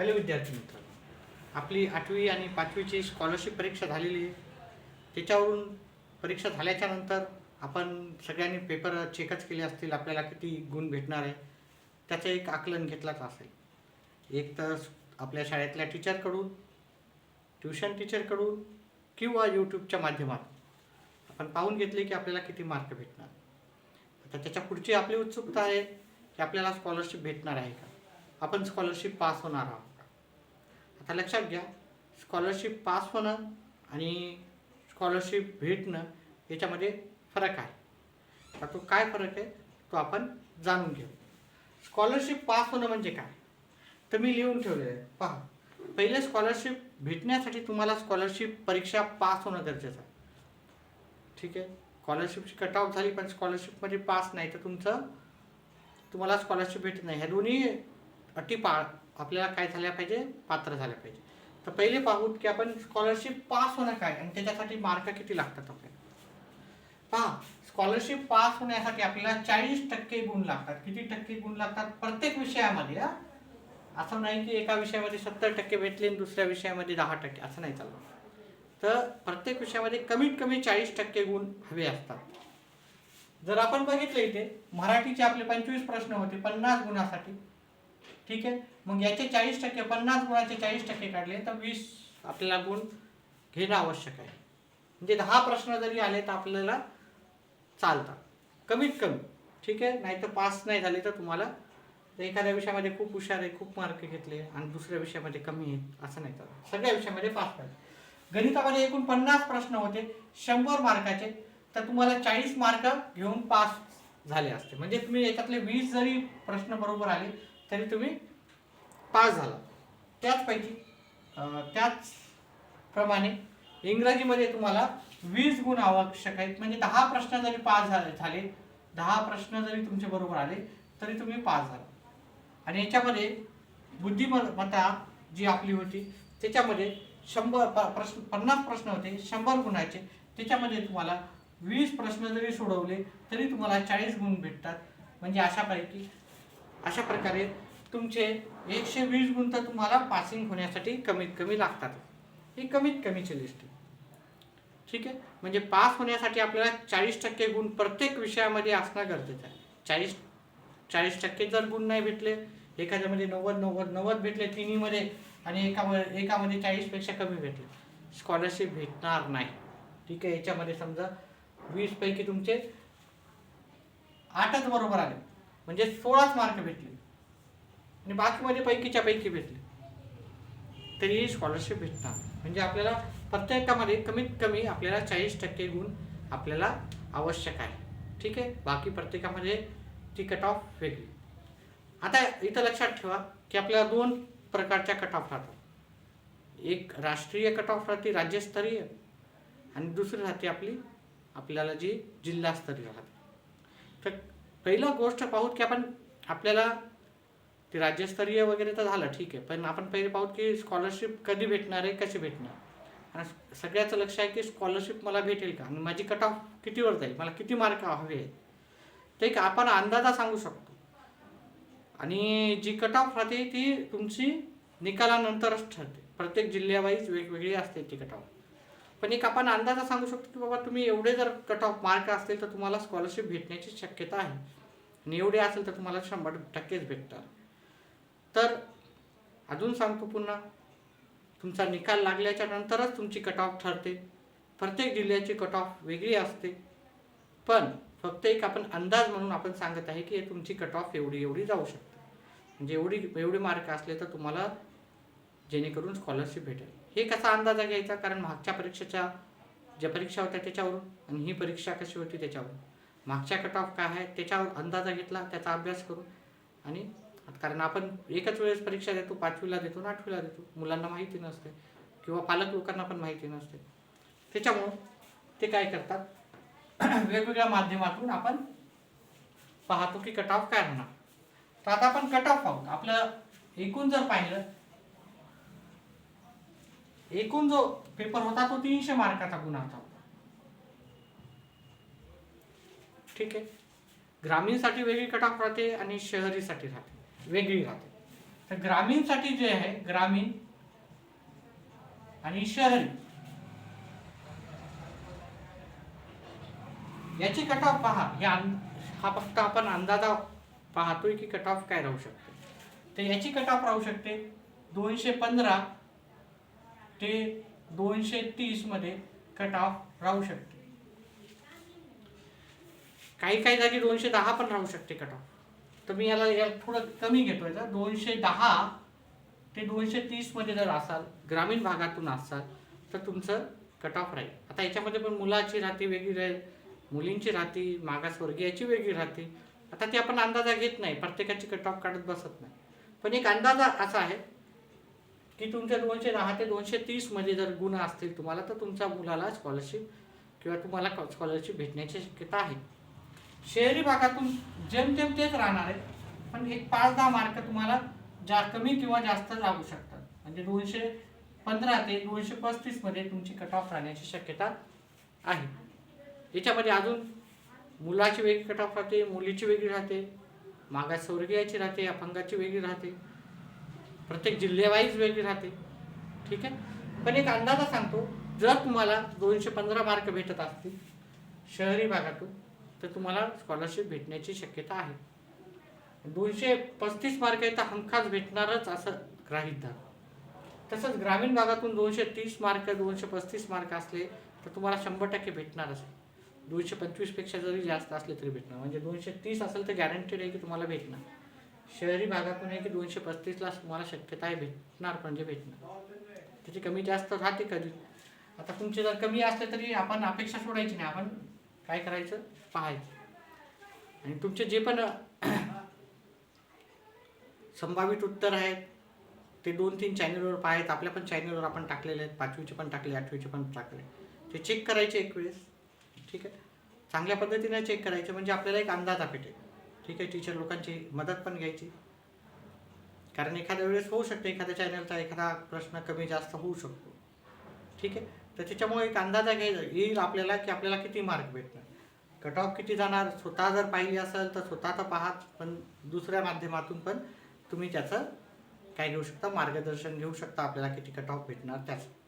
Hello विद्यार्थी मित्रांनो आपली आठवी आणि पाचवीची स्कॉलरशिप परीक्षा झालेली आहे. त्याच्यावरून परीक्षा झाल्याच्यानंतर आपण सगळ्यांनी पेपर चेकच केले असतील आपल्याला किती गुण भेटणार आहे त्याचं एक आकलन घेतलाच असेल. एक तर आपल्या शाळेतल्या टीचरकडून ट्युशन टीचरकडून किंवा यूट्यूबच्या माध्यमातून आपण पाहून घेतले की आपल्याला किती मार्क भेटणार. आता त्याच्या पुढची आपली उत्सुकता आहे की आपल्याला स्कॉलरशिप भेटणार आहे का? आपण स्कॉलरशिप पास होणार आहोत. का लक्षात घ्या स्कॉलरशिप पास होणं आणि स्कॉलरशिप भेटणं याच्यामध्ये फरक आहे. आता तो काय फरक आहे तो आपण जाणून घेऊ. स्कॉलरशिप पास होणं म्हणजे काय? तर मी लिहून ठेवलेलं आहे पहा. पहिले स्कॉलरशिप भेटण्यासाठी तुम्हाला स्कॉलरशिप परीक्षा पास होणं गरजेचं आहे. ठीक आहे? स्कॉलरशिपची कट ऑफ झाली पण स्कॉलरशिपमध्ये पास नाही तर तुमचं तुम्हाला स्कॉलरशिप भेटत नाही. ह्या दोन्ही अटी पा आपल्याला काय झाल्या पाहिजे? पात्र झाल्या पाहिजे. तर पहिले पाहू की आपण स्कॉलरशिप पास होणं काय? आणि त्याच्यासाठी मार्क किती लागतात आपल्याला? पहा स्कॉलरशिप पास होण्यासाठी आपल्याला चाळीस टक्के गुण लागतात. किती टक्के गुण लागतात? प्रत्येक विषयामध्ये हा? असं नाही की एका विषयामध्ये सत्तर टक्के भेटले आणि दुसऱ्या विषयामध्ये दहा टक्के असं नाही चाललं तर प्रत्येक विषयामध्ये कमीत कमी चाळीस टक्के गुण हवे असतात. जर आपण बघितलं इथे मराठीचे आपले पंचवीस प्रश्न होते पन्नास गुणासाठी. ठीक आहे? मग याचे चाळीस टक्के पन्नास गुणाचे चाळीस टक्के काढले तर वीस आपल्याला गुण घेणं आवश्यक आहे. म्हणजे दहा प्रश्न जरी आले तर आपल्याला चालतात. कमीत कमी. ठीक आहे? नाही तर पास नाही झाले तर तुम्हाला एखाद्या विषयामध्ये खूप हुशार आहे खूप मार्क घेतले आणि दुसऱ्या विषयामध्ये कमी आहे असं नाही तर सगळ्या विषयामध्ये पास पाहिजे गणितामध्ये एकूण पन्नास प्रश्न होते शंभर मार्काचे तर तुम्हाला चाळीस मार्क घेऊन पास झाले असते. म्हणजे तुम्ही याच्यातले वीस जरी प्रश्न बरोबर आले तरी तुम्ही पास झाला. त्याचपैकी त्याचप्रमाणे इंग्रजीमध्ये तुम्हाला वीस गुण आवश्यक आहेत. म्हणजे दहा प्रश्न जरी पास झाले झाले दहा प्रश्न जरी तुमचे बरोबर आले तरी तुम्ही पास झाला. आणि याच्यामध्ये बुद्धिमत्ता जी आपली होती त्याच्यामध्ये शंभर प- प्रश्न पन्नास प्रश्न होते शंभर गुणाचे. त्याच्यामध्ये तुम्हाला वीस प्रश्न जरी सोडवले तरी तुम्हाला चाळीस गुण भेटतात. म्हणजे अशापैकी अशा प्रकारे तुमचे एकशे वीस गुण तर तुम्हाला पासिंग होण्यासाठी कमीत कमी लागतात. ही कमीत कमीची लिस्ट आहे ठीक आहे? म्हणजे पास होण्यासाठी आपल्याला चाळीस टक्के गुण प्रत्येक विषयामध्ये असणं गरजेचं आहे. चाळीस चाळीस टक्के जर गुण नाही भेटले एखाद्यामध्ये नव्वद नव्वद नव्वद भेटले तिन्हीमध्ये आणि एकामध्ये एकामध्ये चाळीसपेक्षा कमी भेटले स्कॉलरशिप भेटणार नाही. ठीक आहे? याच्यामध्ये समजा वीसपैकी तुमचे आठच बरोबर आले. म्हणजे सोळाच मार्क भेटले. आणि बाकीमध्ये पैकीच्या पैकी भेटले. तरीही स्कॉलरशिप भेटणार. म्हणजे आपल्याला प्रत्येकामध्ये कमीत कमी आपल्याला चाळीस टक्के गुण आपल्याला आवश्यक आहे. ठीक आहे? बाकी प्रत्येकामध्ये ती कट ऑफ वेगळी. आता इथं लक्षात ठेवा की आपल्याला दोन प्रकारच्या कट ऑफ राहतात. एक राष्ट्रीय कट ऑफ राहते राज्यस्तरीय आणि दुसरी राहते आपली आपल्याला जी जिल्हास्तरीय राहते. तर पहिलं गोष्ट पाहूत की आपण आपल्याला ते राज्यस्तरीय वगैरे तर झालं ठीक आहे. पण आपण पहिले पाहू की स्कॉलरशिप कधी भेटणार आहे कशी भेटणार? आणि सगळ्याचं लक्ष आहे की स्कॉलरशिप मला भेटेल का? आणि माझी कट ऑफ कितीवर जाईल? मला किती मार्क हवे आहेत? ते एक आपण अंदाजा सांगू शकतो. आणि जी कट ऑफ राहते ती तुमची निकालानंतरच ठरते. प्रत्येक जिल्ह्यावाईज वेगवेगळी असते ती कट ऑफ पण एक आपण अंदाजा सांगू शकतो की बाबा तुम्ही एवढे जर कट ऑफ मार्क असतील तर तुम्हाला स्कॉलरशिप भेटण्याची शक्यता आहे. आणि एवढे असेल तर तुम्हाला शंभर टक्केच भेटतात. तर अजून सांगतो पुन्हा तुमचा निकाल लागल्याच्या नंतरच तुमची कट ऑफ ठरते. प्रत्येक जिल्ह्याची कट ऑफ वेगळी असते. पण फक्त एक आपण अंदाज म्हणून आपण सांगत आहे की तुमची कट ऑफ एवढी एवढी जाऊ शकते. म्हणजे एवढी एवढे मार्क असले तर तुम्हाला जेणेकरून स्कॉलरशिप भेटेल. हे कसा अंदाजा घ्यायचा? कारण मागच्या परीक्षेच्या ज्या परीक्षा होत्या त्याच्यावरून आणि ही परीक्षा कशी होती त्याच्यावरून. मागच्या कट ऑफ काय आहे त्याच्यावर अंदाजा घेतला त्याचा अभ्यास करून आणि कारण आपण एकच वेळेस परीक्षा देतो पाचवीला देतो आठवीला देतो. मुलांना माहिती नसते किंवा पालक लोकांना पण माहिती नसते. त्याच्यामुळं ते काय करतात? वेगवेगळ्या माध्यमातून आपण पाहतो की कट ऑफ काय होणार. तर आता आपण कट ऑफ आहोत. आपलं एकूण जर पाहिलं एकूण जो पेपर होता तो तीनशे मार्काचा गुणाचा होता. ठीक आहे? ग्रामीणसाठी वेगळी कट ऑफ राहते आणि शहरीसाठी राहते. वेगळी राहते. तर ग्रामीणसाठी जे आहे ग्रामीण आणि शहरी याची कट ऑफ पहा या हा फक्त आपण अंदाजा पाहतोय की कट ऑफ काय राहू शकते. तर याची कट ऑफ राहू शकते दोनशे पंधरा ते दोनशे तीसमध्ये कट ऑफ राहू शकते. काही काही जागी दोनशे दहा पण राहू शकते कट ऑफ तर मी याला याला थोडं कमी घेतोय. जर दोनशे दहा ते दोनशे तीसमध्ये जर असाल ग्रामीण भागातून असाल तर तुमचं कट ऑफ राहील. आता याच्यामध्ये पण मुलाची राहते वेगळी राहील मुलींची राहते मागासवर्गीयाची वेगळी राहते. आता ते आपण अंदाजा घेत नाही प्रत्येकाची कट ऑफ काढत बसत नाही. पण एक अंदाजा असा आहे की तुमच्या दोनशे दहा ते दोनशे तीसमध्ये जर गुण असतील तुम्हाला तर तुमच्या मुलाला स्कॉलरशिप किंवा तुम्हाला स्कॉलरशिप भेटण्याची शक्यता आहे. शहरी भागातून जेमतेम तेच राहणार आहे. पण एक पाच दहा मार्क तुम्हाला जा कमी किंवा जास्त लागू शकतात. म्हणजे दोनशे पंधरा ते दोनशे पस्तीसमध्ये तुमची कट ऑफ राहण्याची शक्यता आहे. याच्यामध्ये अजून मुलाची वेगळी कट ऑफ राहते मुलीची वेगळी राहते मागासवर्गीयाची राहते अपंगाची वेगळी राहते प्रत्येक जिल्ह्यावाईज वेगळी राहते. ठीक आहे? पण एक अंदाजा सांगतो जर तुम्हाला दोनशे पंधरा मार्क भेटत असतील शहरी भागातून तर तुम्हाला स्कॉलरशिप भेटण्याची शक्यता आहे. दोनशे पस्तीस मार्क आहे तर हमखास भेटणारच असं ग्राहित धरा. तसंच ग्रामीण भागातून दोनशे तीस मार्क दोनशे पस्तीस मार्क असले तर तुम्हाला शंभर टक्के भेटणारच आहे. दोनशे पंचवीसपेक्षा जरी जास्त असले तरी भेटणार. म्हणजे दोनशे तीस असेल तर गॅरंटेड आहे की तुम्हाला भेटणार. शहरी भागातून आहे की दोनशे पस्तीसला तुम्हाला शक्यता आहे भेटणार म्हणजे भेटणार. त्याची कमी जास्त राहते कधी. आता तुमचे जर कमी असले तरी आपण अपेक्षा सोडायची नाही. आपण काय करायचं? पाहायचं आणि तुमचे जे पण संभावित उत्तर आहेत ते दोन तीन चॅनलवर पाहायत आपल्या पण चॅनलवर आपण टाकलेले आहेत. पाचवीचे पण टाकले आठवीचे पण टाकले. ते चेक करायचे एक वेळेस. ठीक आहे? चांगल्या पद्धतीने चेक करायचे. म्हणजे आपल्याला एक अंदाजा भेटेल. ठीक आहे? टीचर लोकांची मदत पण घ्यायची. कारण एखाद्या वेळेस होऊ शकते. एखाद्या चॅनलचा एखादा प्रश्न कमी जास्त होऊ शकतो. ठीक आहे? तर त्याच्यामुळे एक अंदाजा घ्यायचा. येईल आपल्याला की आपल्याला किती मार्क भेटणार? कट ऑफ किती जाणार? स्वतः जर पाहिली असेल तर स्वतः तर पाहात पण दुसऱ्या माध्यमातून पण तुम्ही त्याचं काय घेऊ शकता? मार्गदर्शन घेऊ शकता. आपल्याला किती कट ऑफ भेटणार त्याचं.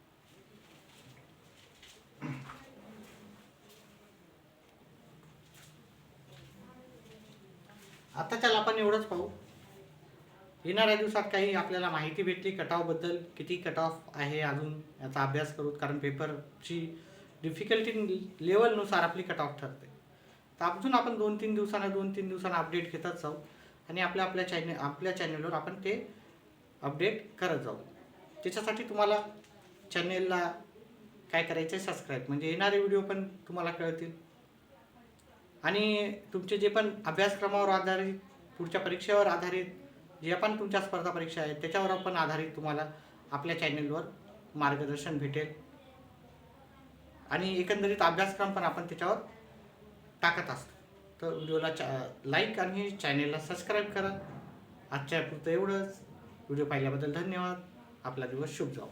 आता त्याला आपण एवढंच पाहू. येणाऱ्या दिवसात काही आपल्याला माहिती भेटली ऑफबद्दल किती कट ऑफ आहे अजून याचा अभ्यास करू कारण पेपरची डिफिकल्टी लेवलनुसार आपली कट ऑफ ठरते. तर अजून आपण दोन तीन दिवसांना दोन तीन दिवसांना अपडेट घेतच जाऊ. आणि आपल्या आपल्या चॅनल आपल्या चॅनलवर आपण ते अपडेट करत जाऊ. त्याच्यासाठी तुम्हाला चॅनेलला काय करायचं आहे सबस्क्राईब म्हणजे येणारे व्हिडिओ पण तुम्हाला कळतील. आणि तुमचे जे पण अभ्यासक्रमावर आधारित पुढच्या परीक्षेवर आधारित जे पण तुमच्या स्पर्धा परीक्षा आहेत त्याच्यावर पण आधारित तुम्हाला आपल्या चॅनेलवर मार्गदर्शन भेटेल. आणि एकंदरीत अभ्यासक्रम पण आपण त्याच्यावर टाकत असतो. तर व्हिडिओला चा लाईक आणि चॅनेलला सबस्क्राईब करा. आजच्या पुरतं एवढंच. व्हिडिओ पाहिल्याबद्दल धन्यवाद. आपला दिवस शुभ जाऊ